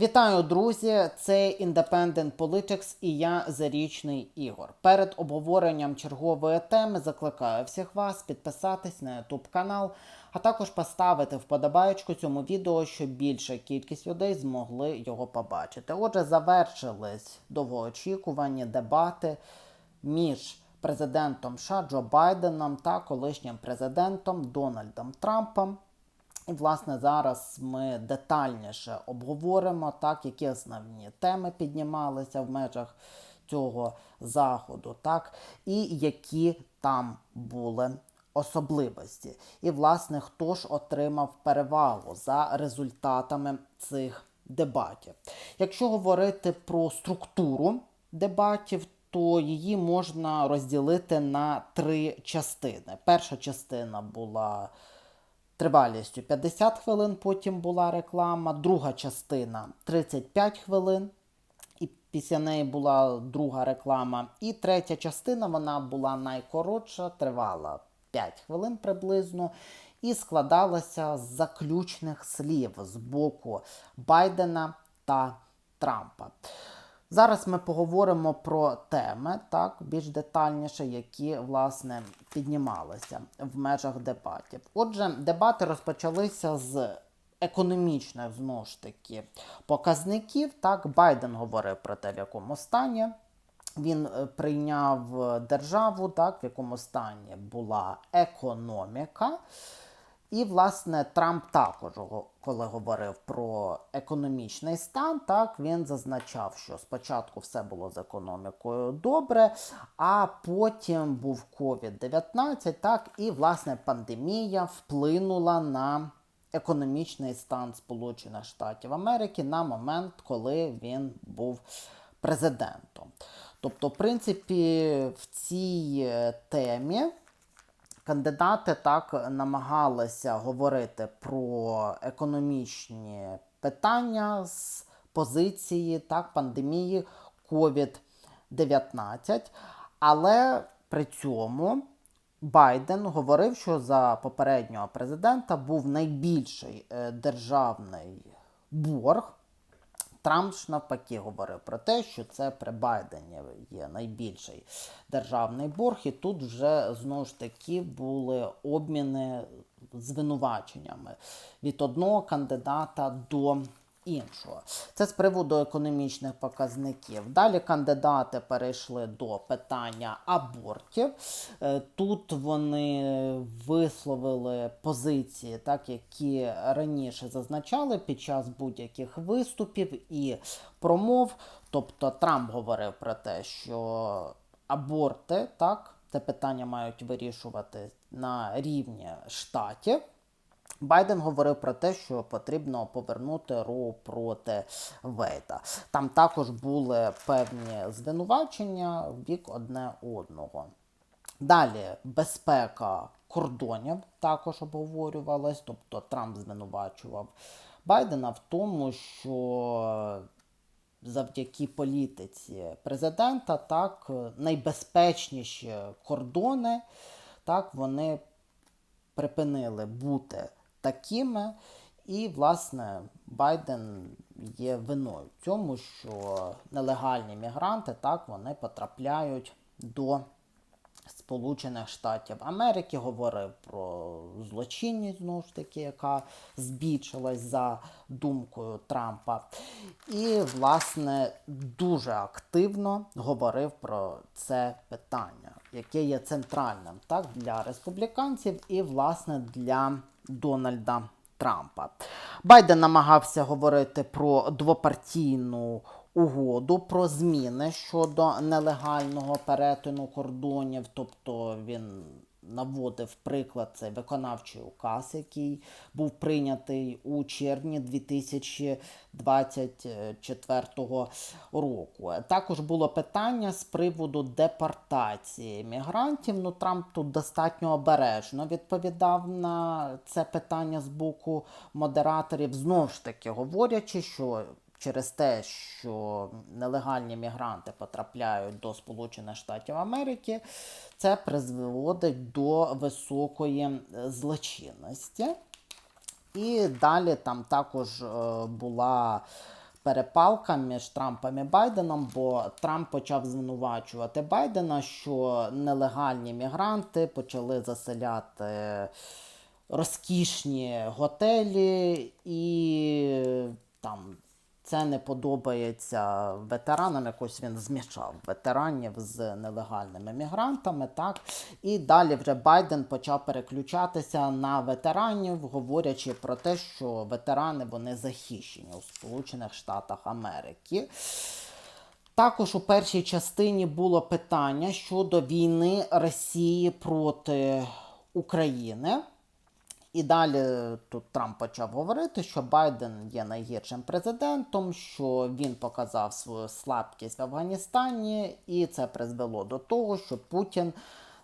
Вітаю, друзі! Це Independent Politics і я Зарічний Ігор. Перед обговоренням чергової теми закликаю всіх вас підписатись на YouTube канал, а також поставити вподобаєчку цьому відео, щоб більша кількість людей змогли його побачити. Отже, завершились довгоочікувані дебати між президентом США Джо Байденом та колишнім президентом Дональдом Трампом. І, власне, зараз ми детальніше обговоримо, так, які основні теми піднімалися в межах цього заходу, так, і які там були особливості. І, власне, хто ж отримав перевагу за результатами цих дебатів. Якщо говорити про структуру дебатів, то її можна розділити на три частини. Перша частина була тривалістю 50 хвилин, потім була реклама, друга частина 35 хвилин. І після неї була друга реклама. І третя частина вона була найкоротша, тривала 5 хвилин приблизно, і складалася з заключних слів з боку Байдена та Трампа. Зараз ми поговоримо про теми, так, більш детальніше, які, власне, піднімалися в межах дебатів. Отже, дебати розпочалися з економічних, знову ж таки, показників. Так, Байден говорив про те, в якому стані. Він е, прийняв державу, так, в якому стані була економіка. І, власне, Трамп також, коли говорив про економічний стан, так він зазначав, що спочатку все було з економікою добре, а потім був COVID-19, так, і власне пандемія вплинула на економічний стан Сполучених Штатів Америки на момент, коли він був президентом. Тобто, в принципі, в цій е, темі. Кандидати так намагалися говорити про економічні питання з позиції так, пандемії COVID-19. Але при цьому Байден говорив, що за попереднього президента був найбільший е, державний борг. Трамп ж навпаки говорив про те, що це при Байдені є найбільший державний борг, і тут вже знову ж таки були обміни звинуваченнями від одного кандидата до іншого. Це з приводу економічних показників. Далі кандидати перейшли до питання абортів. Е, тут вони висловили позиції, так які раніше зазначали під час будь-яких виступів і промов. Тобто Трамп говорив про те, що аборти, так, це питання мають вирішувати на рівні штатів. Байден говорив про те, що потрібно повернути Роу проти Вейта. Там також були певні звинувачення в бік одне одного. Далі безпека кордонів також обговорювалась, тобто Трамп звинувачував Байдена в тому, що завдяки політиці президента так найбезпечніші кордони, так вони припинили бути такими. І, власне, Байден є виною в цьому, що нелегальні мігранти так вони потрапляють до Сполучених Штатів Америки. Говорив про злочинність, знову ж таки, яка збільшилась за думкою Трампа. І, власне, дуже активно говорив про це питання, яке є центральним так, для республіканців і, власне, для. Дональда Трампа. Байден намагався говорити про двопартійну угоду, про зміни щодо нелегального перетину кордонів, тобто він наводив приклад цей виконавчий указ, який був прийнятий у червні 2024 року. Також було питання з приводу депортації мігрантів. Ну Трамп тут достатньо обережно відповідав на це питання з боку модераторів, знову ж таки говорячи, що через те, що нелегальні мігранти потрапляють до Сполучених Штатів Америки, це призводить до високої злочинності. І далі там також е, була перепалка між Трампом і Байденом, бо Трамп почав звинувачувати Байдена, що нелегальні мігранти почали заселяти розкішні готелі, і там це не подобається ветеранам. Якось він змішав ветеранів з нелегальними мігрантами. Так і далі вже Байден почав переключатися на ветеранів, говорячи про те, що ветерани вони захищені у Сполучених Штатах Америки. Також у першій частині було питання щодо війни Росії проти України. І далі тут Трамп почав говорити, що Байден є найгіршим президентом, що він показав свою слабкість в Афганістані, і це призвело до того, що Путін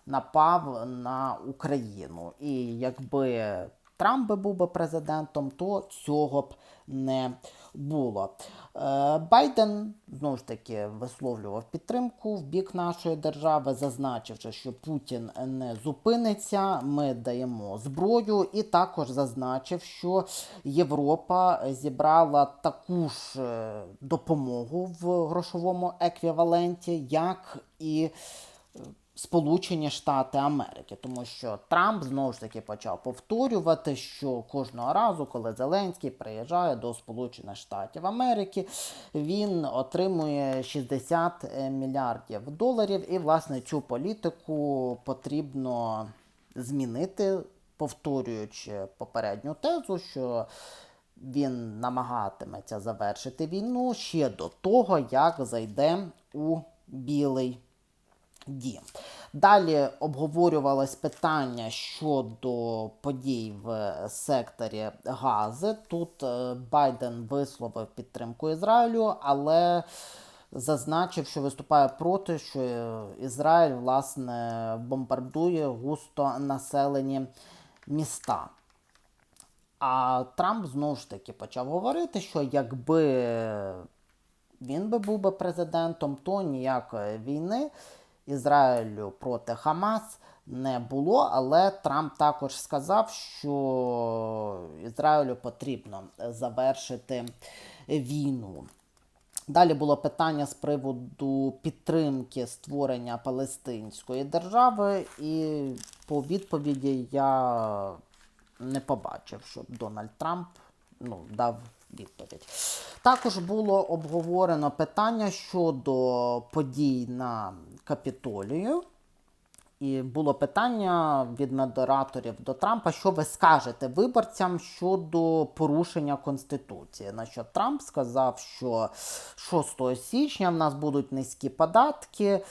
напав на Україну. І якби Трамп би був би президентом, то цього б не було. Е, Байден знову ж таки висловлював підтримку в бік нашої держави, зазначивши, що Путін не зупиниться, ми даємо зброю, і також зазначив, що Європа зібрала таку ж е, допомогу в грошовому еквіваленті, як і Сполучені Штати Америки, тому що Трамп знову ж таки почав повторювати, що кожного разу, коли Зеленський приїжджає до Сполучених Штатів Америки, він отримує 60 мільярдів доларів, і власне цю політику потрібно змінити, повторюючи попередню тезу, що він намагатиметься завершити війну ще до того, як зайде у Білий дім. Далі обговорювалось питання щодо подій в секторі Гази. Тут е, Байден висловив підтримку Ізраїлю, але зазначив, що виступає проти, що Ізраїль власне бомбардує густо населені міста. А Трамп знову ж таки почав говорити, що якби він би був би президентом, то ніякої війни Ізраїлю проти Хамас не було, але Трамп також сказав, що Ізраїлю потрібно завершити війну. Далі було питання з приводу підтримки створення Палестинської держави, і по відповіді я не побачив, щоб Дональд Трамп ну, дав відповідь. Також було обговорено питання щодо подій на Капітолію. І було питання від модераторів до Трампа, що ви скажете виборцям щодо порушення Конституції. На що Трамп сказав, що 6 січня в нас будуть низькі податки.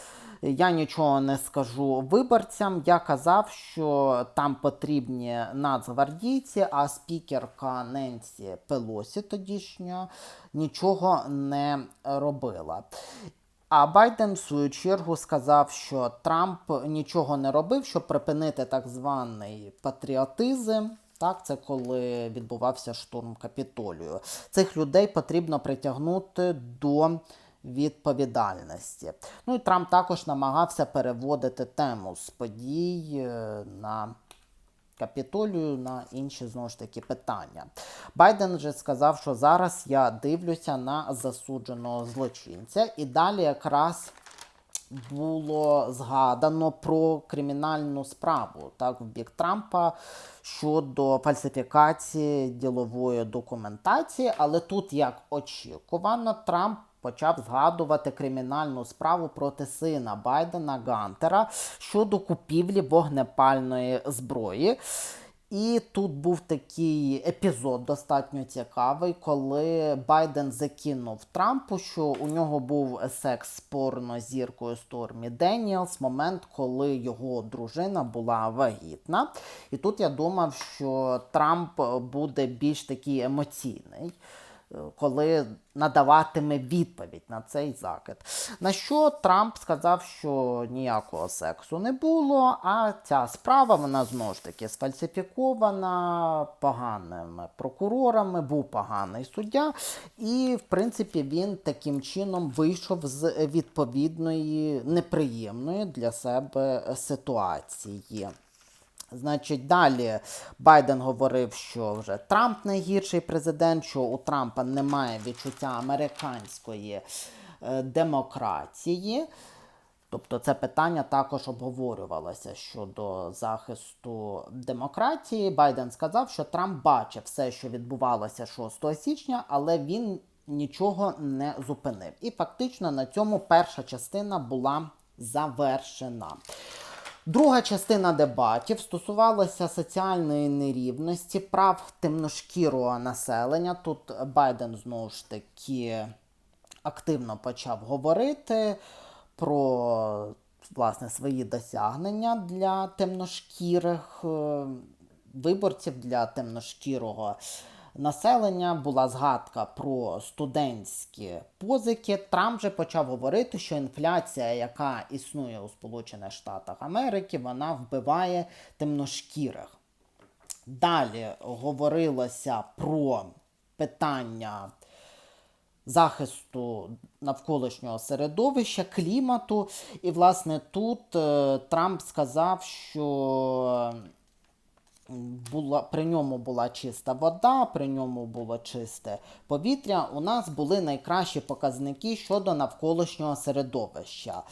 Я нічого не скажу виборцям. Я казав, що там потрібні нацгвардійці, а спікерка Ненсі Пелосі тодішня нічого не робила. А Байден в свою чергу сказав, що Трамп нічого не робив, щоб припинити так званий патріотизм. Так, це коли відбувався штурм капітолію. Цих людей потрібно притягнути до відповідальності. Ну і Трамп також намагався переводити тему з подій е, на капітолію на інші знову ж таки питання. Байден вже сказав, що зараз я дивлюся на засудженого злочинця, і далі якраз. Було згадано про кримінальну справу так в бік Трампа щодо фальсифікації ділової документації, але тут, як очікувано, Трамп почав згадувати кримінальну справу проти сина Байдена Гантера щодо купівлі вогнепальної зброї. І тут був такий епізод достатньо цікавий, коли Байден закинув Трампу, що у нього був секс з порнозіркою Стормі Деніелс, момент, коли його дружина була вагітна. І тут я думав, що Трамп буде більш такий емоційний коли надаватиме відповідь на цей закид. На що Трамп сказав, що ніякого сексу не було, а ця справа вона знову ж таки сфальсифікована поганими прокурорами, був поганий суддя, і, в принципі, він таким чином вийшов з відповідної неприємної для себе ситуації. Значить, далі Байден говорив, що вже Трамп найгірший президент, що у Трампа немає відчуття американської е, демократії. Тобто це питання також обговорювалося щодо захисту демократії. Байден сказав, що Трамп бачив все, що відбувалося 6 січня, але він нічого не зупинив. І фактично на цьому перша частина була завершена. Друга частина дебатів стосувалася соціальної нерівності, прав темношкірого населення. Тут Байден знову ж таки активно почав говорити про власне свої досягнення для темношкірих е, виборців, для темношкірого населення. Була згадка про студентські позики. Трамп же почав говорити, що інфляція, яка існує у Сполучених Штатах Америки, вона вбиває темношкірих. Далі говорилося про питання захисту навколишнього середовища, клімату. І, власне, тут е, Трамп сказав, що була, при ньому була чиста вода, при ньому було чисте повітря. У нас були найкращі показники щодо навколишнього середовища.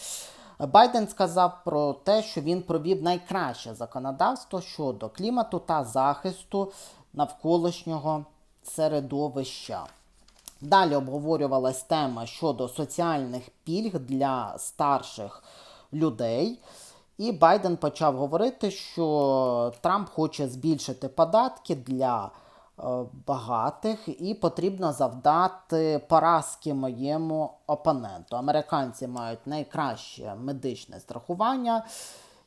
Байден сказав про те, що він провів найкраще законодавство щодо клімату та захисту навколишнього середовища. Далі обговорювалась тема щодо соціальних пільг для старших людей. І Байден почав говорити, що Трамп хоче збільшити податки для е, багатих і потрібно завдати поразки моєму опоненту. Американці мають найкраще медичне страхування.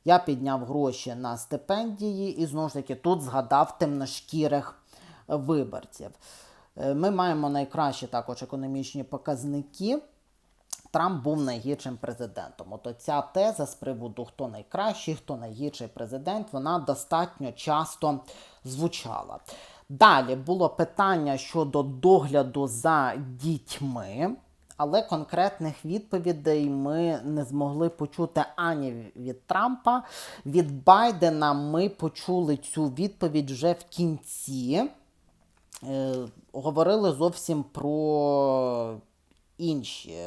Я підняв гроші на стипендії і знову ж таки тут згадав темношкірих виборців. Е, Ми маємо найкращі також економічні показники. Трамп був найгіршим президентом. От ця теза з приводу, хто найкращий, хто найгірший президент, вона достатньо часто звучала. Далі було питання щодо догляду за дітьми, але конкретних відповідей ми не змогли почути ані від Трампа. Від Байдена ми почули цю відповідь вже в кінці. Е, говорили зовсім про інші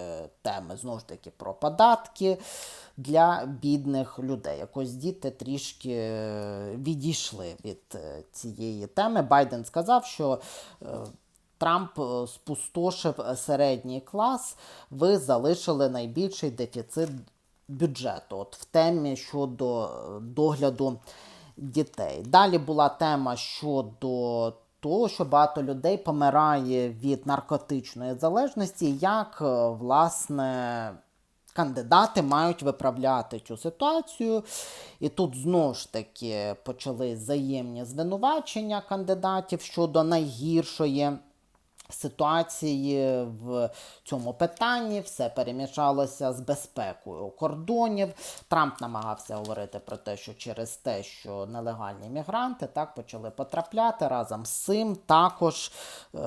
теми, знову ж таки, про податки для бідних людей. Якось діти трішки е, відійшли від е, цієї теми. Байден сказав, що е, Трамп е, спустошив середній клас, ви залишили найбільший дефіцит бюджету. От в темі щодо е, догляду дітей. Далі була тема щодо того, що багато людей помирає від наркотичної залежності, як е, власне. Кандидати мають виправляти цю ситуацію. І тут знову ж таки почали взаємні звинувачення кандидатів щодо найгіршої ситуації в цьому питанні. Все перемішалося з безпекою кордонів. Трамп намагався говорити про те, що через те, що нелегальні мігранти так почали потрапляти разом з цим, також е,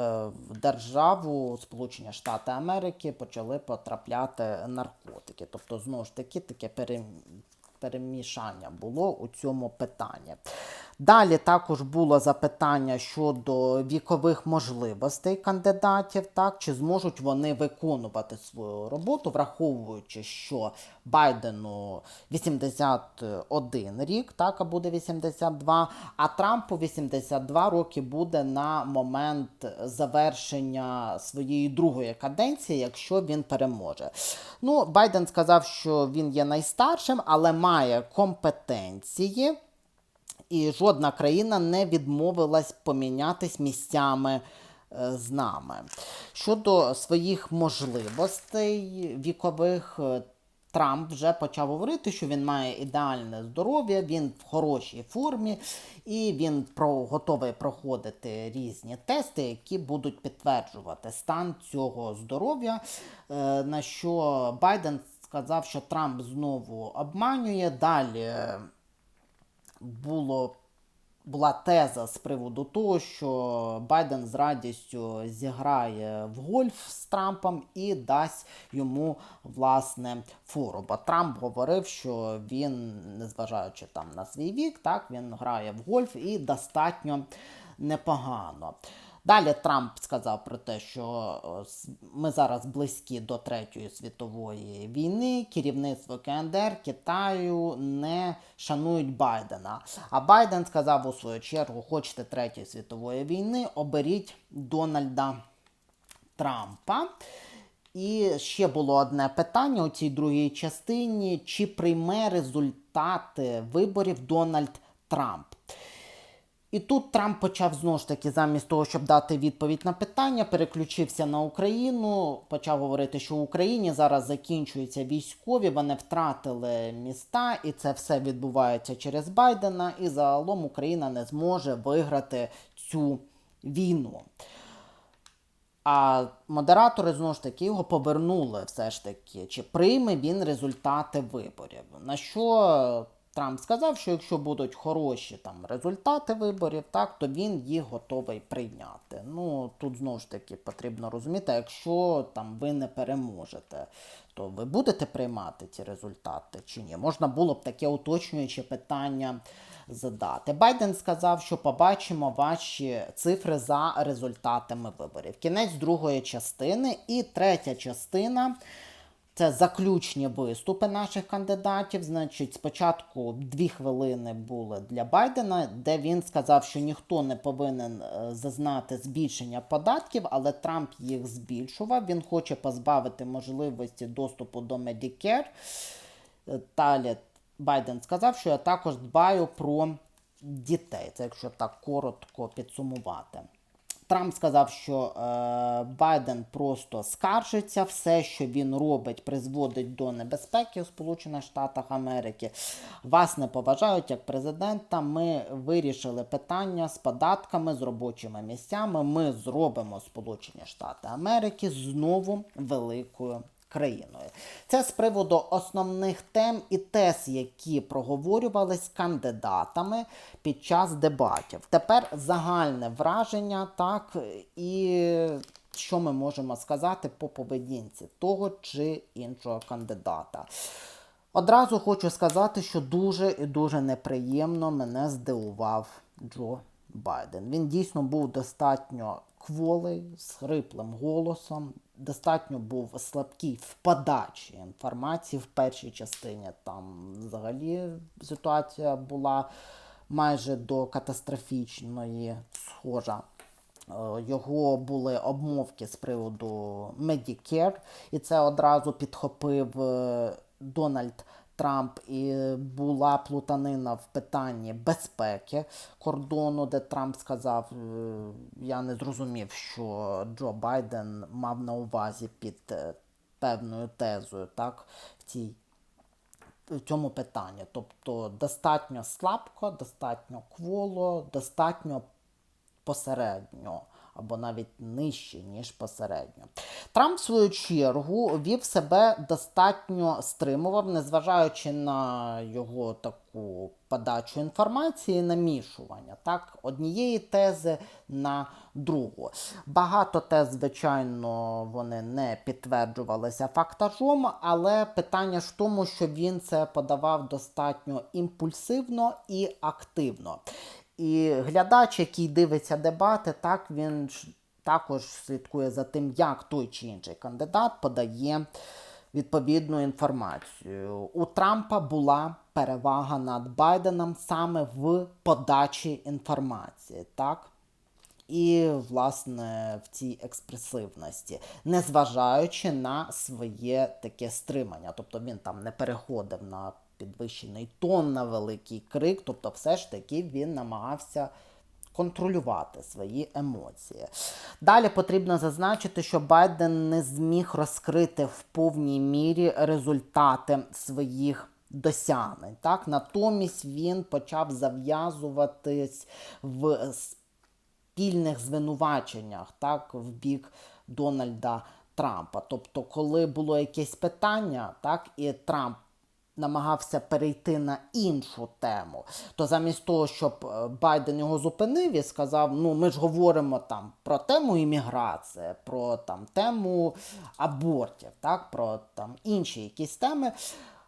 в державу Сполучені Штати Америки почали потрапляти наркотики. Тобто, знову ж таки, таке перемішання було у цьому питанні. Далі також було запитання щодо вікових можливостей кандидатів, так, чи зможуть вони виконувати свою роботу, враховуючи, що Байдену 81 рік, так, а буде 82, а Трампу 82 роки буде на момент завершення своєї другої каденції, якщо він переможе. Ну, Байден сказав, що він є найстаршим, але має компетенції і жодна країна не відмовилась помінятись місцями е, з нами. Щодо своїх можливостей вікових, е, Трамп вже почав говорити, що він має ідеальне здоров'я, він в хорошій формі і він про, готовий проходити різні тести, які будуть підтверджувати стан цього здоров'я. Е, На що Байден сказав, що Трамп знову обманює. Далі було була теза з приводу того, що Байден з радістю зіграє в гольф з Трампом і дасть йому власне фору. Бо Трамп говорив, що він, незважаючи там на свій вік, так він грає в гольф і достатньо непогано. Далі Трамп сказав про те, що ми зараз близькі до Третьої світової війни. Керівництво КНДР Китаю не шанують Байдена. А Байден сказав у свою чергу: хочете Третьої світової війни, оберіть Дональда Трампа. І ще було одне питання у цій другій частині: чи прийме результати виборів Дональд Трамп? І тут Трамп почав знову ж таки, замість того, щоб дати відповідь на питання, переключився на Україну, почав говорити, що в Україні зараз закінчуються військові, вони втратили міста, і це все відбувається через Байдена. І загалом Україна не зможе виграти цю війну. А модератори знову ж таки його повернули все ж таки, чи прийме він результати виборів. На що Трамп сказав, що якщо будуть хороші там результати виборів, так то він їх готовий прийняти. Ну тут знову ж таки потрібно розуміти, якщо там ви не переможете, то ви будете приймати ці результати чи ні? Можна було б таке уточнююче питання задати. Байден сказав, що побачимо ваші цифри за результатами виборів. Кінець другої частини і третя частина. Це заключні виступи наших кандидатів. Значить, спочатку дві хвилини були для Байдена, де він сказав, що ніхто не повинен е, зазнати збільшення податків, але Трамп їх збільшував. Він хоче позбавити можливості доступу до Medicare. Е, Далі Байден сказав, що я також дбаю про дітей. Це якщо так коротко підсумувати. Трамп сказав, що е, Байден просто скаржиться, все, що він робить, призводить до небезпеки у Сполучених Штатах Америки. Вас не поважають як президента. Ми вирішили питання з податками, з робочими місцями. Ми зробимо Сполучені Штати Америки знову великою країною. Це з приводу основних тем і тез, які проговорювались кандидатами під час дебатів. Тепер загальне враження, так і що ми можемо сказати по поведінці того чи іншого кандидата. Одразу хочу сказати, що дуже і дуже неприємно мене здивував Джо Байден. Він дійсно був достатньо кволий, з хриплим голосом, достатньо був слабкий в подачі інформації в першій частині. Там взагалі ситуація була майже до катастрофічної схожа. Е, Його були обмовки з приводу Medicare, і це одразу підхопив е, Дональд Трамп, і була плутанина в питанні безпеки кордону, де Трамп сказав: е, я не зрозумів, що Джо Байден мав на увазі під е, певною тезою, так, в цій в цьому питанні. Тобто достатньо слабко, достатньо кволо, достатньо посередньо. Або навіть нижче, ніж посередньо. Трамп, в свою чергу, вів себе достатньо стримував, незважаючи на його таку подачу інформації, намішування так, однієї тези на другу. Багато тез, звичайно, вони не підтверджувалися фактажом, але питання ж в тому, що він це подавав достатньо імпульсивно і активно. І глядач, який дивиться дебати, так він ж також слідкує за тим, як той чи інший кандидат подає відповідну інформацію. У Трампа була перевага над Байденом саме в подачі інформації. так? І, власне, в цій експресивності, незважаючи на своє таке стримання. Тобто він там не переходив на підвищений тон, на великий крик, тобто, все ж таки він намагався контролювати свої емоції. Далі потрібно зазначити, що Байден не зміг розкрити в повній мірі результати своїх досягнень. Так? Натомість він почав зав'язуватись в спільних звинуваченнях так, в бік Дональда Трампа. Тобто, коли було якесь питання, так, і Трамп намагався перейти на іншу тему, то замість того, щоб е, Байден його зупинив і сказав: ну ми ж говоримо там про тему імміграції, про там тему абортів, так, про там інші якісь теми.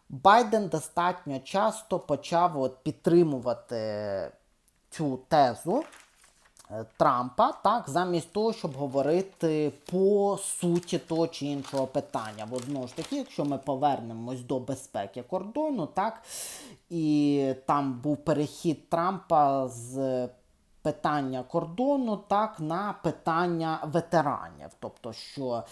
Байден достатньо часто почав от підтримувати цю тезу Трампа, так, замість того, щоб говорити по суті того чи іншого питання. Бо знову ж таки, якщо ми повернемось до безпеки кордону, так, і там був перехід Трампа з питання кордону, так, на питання ветеранів. Тобто, що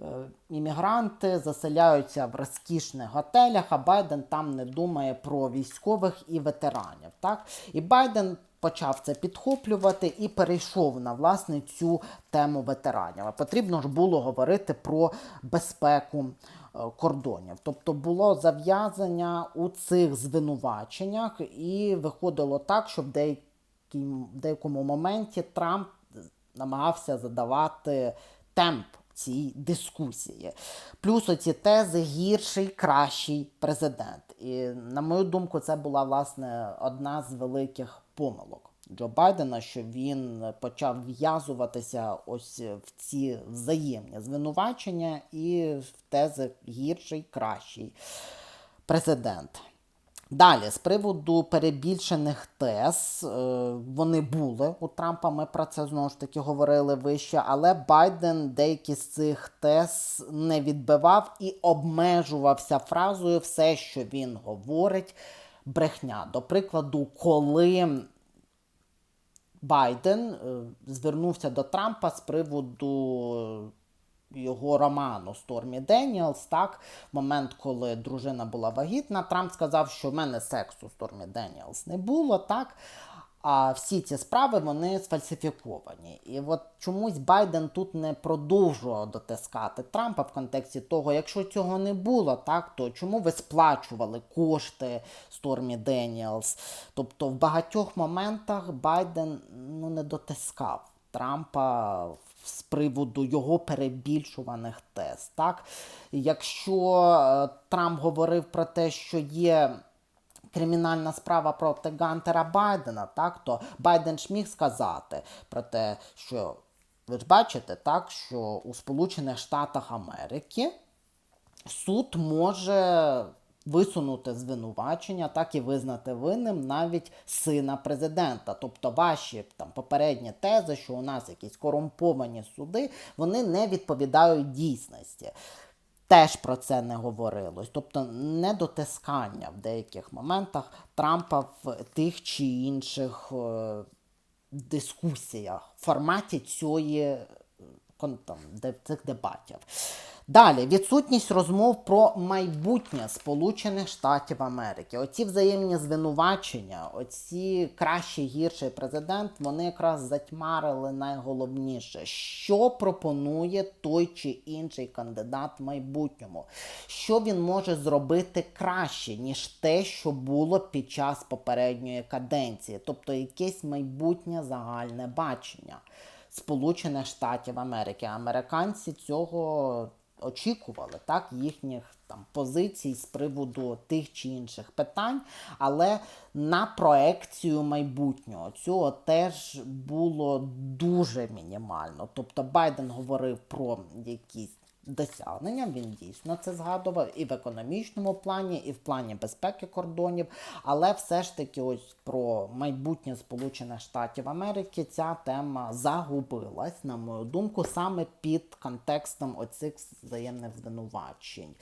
е, іммігранти заселяються в розкішних готелях, а Байден там не думає про військових і ветеранів. Так? І Байден почав це підхоплювати і перейшов на власне цю тему ветеранів. Потрібно ж було говорити про безпеку е, кордонів. Тобто було зав'язання у цих звинуваченнях, і виходило так, що в деякому моменті Трамп намагався задавати темп цій дискусії. Плюс оці тези гірший, кращий президент. І, на мою думку, це була власне одна з великих помилок. Джо Байдена, що він почав в'язуватися ось в ці взаємні звинувачення і в тези гірший, кращий президент. Далі, з приводу перебільшених тез, е, вони були у Трампа. Ми про це знову ж таки говорили вище, але Байден деякі з цих тез не відбивав і обмежувався фразою все, що він говорить, брехня. До прикладу, коли Байден е, звернувся до Трампа з приводу його роману Стормі Деніелс, так, момент, коли дружина була вагітна, Трамп сказав, що в мене сексу Стормі Деніелс не було, так. А всі ці справи вони сфальсифіковані. І от чомусь Байден тут не продовжував дотискати Трампа в контексті того, якщо цього не було, так то чому ви сплачували кошти Стормі Деніелс? Тобто в багатьох моментах Байден ну, не дотискав Трампа з приводу його перебільшуваних тез. Так? Якщо е, Трамп говорив про те, що є кримінальна справа проти Гантера Байдена, так, то Байден ж міг сказати про те, що ви ж бачите, так, що у Сполучених Штатах Америки суд може висунути звинувачення, так і визнати винним навіть сина президента. Тобто ваші там попередні тези, що у нас якісь корумповані суди, вони не відповідають дійсності. Теж про це не говорилось, тобто недотискання в деяких моментах Трампа в тих чи інших е, дискусіях в форматі цієї там, цих дебатів. Далі відсутність розмов про майбутнє Сполучених Штатів Америки. Оці взаємні звинувачення, оці кращий гірший президент, вони якраз затьмарили найголовніше, що пропонує той чи інший кандидат в майбутньому, що він може зробити краще, ніж те, що було під час попередньої каденції, тобто якесь майбутнє загальне бачення. Сполучених Штатів Америки. Американці цього очікували так, їхніх там позицій з приводу тих чи інших питань, але на проекцію майбутнього цього теж було дуже мінімально. Тобто Байден говорив про якісь досягненням. Він дійсно це згадував і в економічному плані, і в плані безпеки кордонів. Але все ж таки, ось про майбутнє Сполучених Штатів Америки ця тема загубилась, на мою думку, саме під контекстом оцих взаємних звинувачень.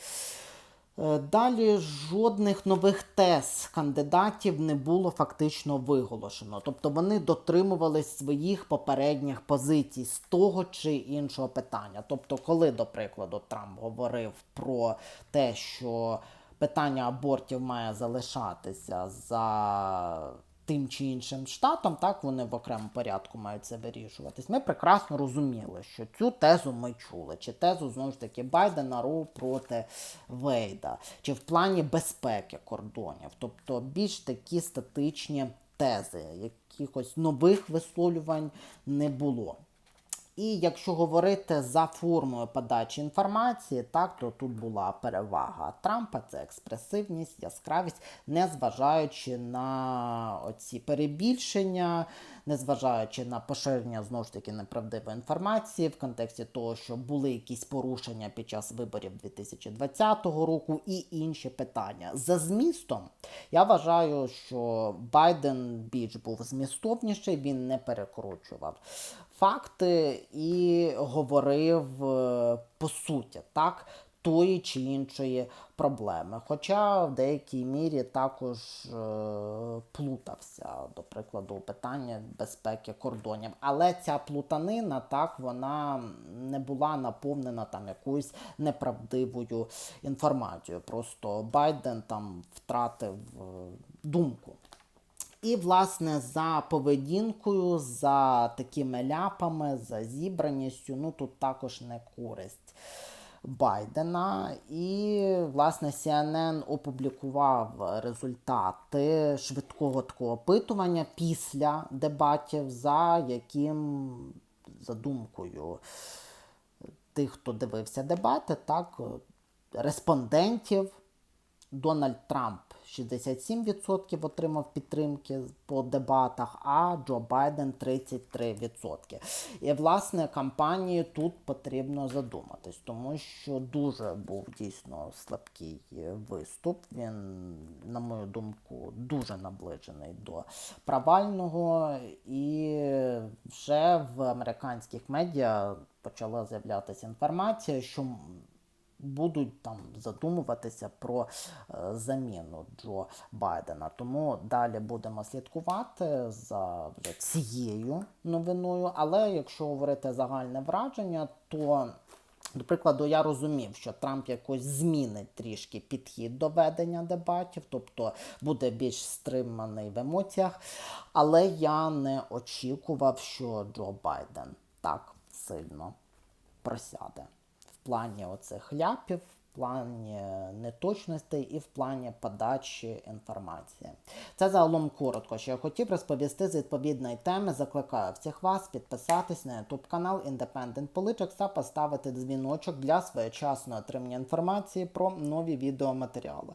Е, далі жодних нових тез кандидатів не було фактично виголошено. Тобто вони дотримувались своїх попередніх позицій з того чи іншого питання. Тобто, коли, до прикладу, Трамп говорив про те, що питання абортів має залишатися за тим чи іншим штатом, так вони в окремому порядку мають це вирішуватись. Ми прекрасно розуміли, що цю тезу ми чули, чи тезу знову ж таки Байдена Роу проти Вейда, чи в плані безпеки кордонів, тобто більш такі статичні тези, якихось нових висловлювань не було. І якщо говорити за формою подачі інформації, так то тут була перевага Трампа, це експресивність, яскравість, незважаючи на оці перебільшення, незважаючи на поширення знову ж таки неправдивої інформації в контексті того, що були якісь порушення під час виборів 2020 року і інші питання. За змістом я вважаю, що Байден більш був змістовніший, він не перекручував факти і говорив е, по суті, так. Тої чи іншої проблеми. Хоча в деякій мірі також е, плутався, до прикладу, питання безпеки кордонів. Але ця плутанина, так, вона не була наповнена там якоюсь неправдивою інформацією. Просто Байден там втратив е, думку. І, власне, за поведінкою, за такими ляпами, за зібраністю, ну тут також не користь Байдена. І, власне, CNN опублікував результати швидкого такого опитування після дебатів, за яким, за думкою тих, хто дивився дебати, так, респондентів. Дональд Трамп 67% отримав підтримки по дебатах, а Джо Байден 33%. І власне кампанії тут потрібно задуматись, тому що дуже був дійсно слабкий виступ. Він, на мою думку, дуже наближений до провального, і вже в американських медіа почала з'являтися інформація, що будуть там задумуватися про е, заміну Джо Байдена. Тому далі будемо слідкувати за вже цією новиною. Але якщо говорити загальне враження, то до прикладу, я розумів, що Трамп якось змінить трішки підхід до ведення дебатів, тобто буде більш стриманий в емоціях. Але я не очікував, що Джо Байден так сильно просяде плані оцих ляпів, в плані неточностей і в плані подачі інформації. Це загалом коротко, що я хотів розповісти з відповідної теми. Закликаю всіх вас підписатись на YouTube канал Independent Politics та поставити дзвіночок для своєчасного отримання інформації про нові відеоматеріали.